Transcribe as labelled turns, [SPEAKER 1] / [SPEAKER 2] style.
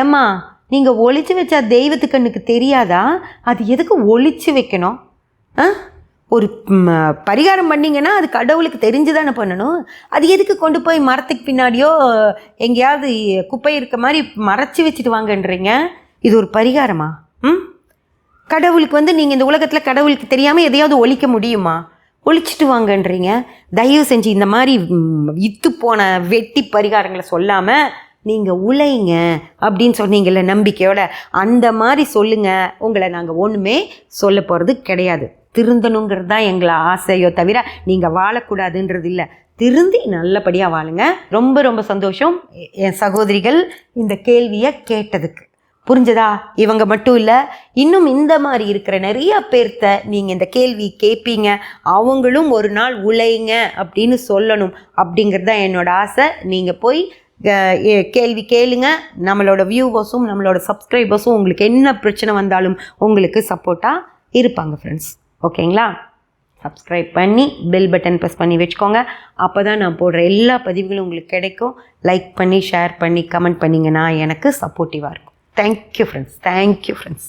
[SPEAKER 1] ஏம்மா நீங்கள் ஒழிச்சு வச்சா தெய்வத்து கண்ணுக்கு தெரியாதா? அது எதுக்கு ஒழிச்சு வைக்கணும்? ஆ? ஒரு பரிகாரம் பண்ணிங்கன்னா அது கடவுளுக்கு தெரிஞ்சு தானே பண்ணணும்? அது எதுக்கு கொண்டு போய் மரத்துக்கு பின்னாடியோ எங்கேயாவது குப்பை இருக்க மாதிரி மறைச்சி வச்சுட்டு வாங்கன்றீங்க? இது ஒரு பரிகாரமா? ம்? கடவுளுக்கு வந்து நீங்கள் இந்த உலகத்தில் கடவுளுக்கு தெரியாமல் எதையாவது ஒழிக்க முடியுமா? ஒழிச்சிட்டு வாங்கன்றீங்க. தயவு செஞ்சு இந்த மாதிரி இத்து போன வெட்டி பரிகாரங்களை சொல்லாமல் நீங்கள் உழைங்க அப்படின்னு சொன்னீங்கல்ல நம்பிக்கையோட. அந்த மாதிரி சொல்லுங்கள் உங்களை நாங்கள் ஒன்றுமே சொல்ல போகிறது கிடையாது. திருந்தணுங்கிறது தான் எங்களை ஆசையோ தவிர நீங்கள் வாழக்கூடாதுன்றது இல்லை. திருந்தி நல்லபடியாக வாழுங்க. ரொம்ப ரொம்ப சந்தோஷம் என் சகோதரிகள் இந்த கேள்வியை கேட்டதுக்கு. புரிஞ்சதா? இவங்க மட்டும் இல்லை இன்னும் இந்த மாதிரி இருக்கிற நிறைய பேர்த்த நீங்கள் இந்த கேள்வி கேட்பீங்க அவங்களும் ஒரு நாள் உழைங்க அப்படின்னு சொல்லணும் அப்படிங்கிறது தான் என்னோட ஆசை. நீங்கள் போய் கேள்வி கேளுங்க. நம்மளோட வியூவர்ஸும் நம்மளோட சப்ஸ்கிரைபர்ஸும் உங்களுக்கு என்ன பிரச்சனை வந்தாலும் உங்களுக்கு சப்போர்ட்டாக இருப்பாங்க ஃப்ரெண்ட்ஸ் ஓகேங்களா சப்ஸ்கிரைப் பண்ணி பெல் பட்டன் ப்ரெஸ் பண்ணி வச்சுக்கோங்க. அப்போ தான் நான் போடுற எல்லா பதிவுகளும் உங்களுக்கு கிடைக்கும். லைக் பண்ணி ஷேர் பண்ணி கமெண்ட் பண்ணிங்கன்னா எனக்கு சப்போர்ட்டிவாக இருக்கும். Thank you friends thank you friends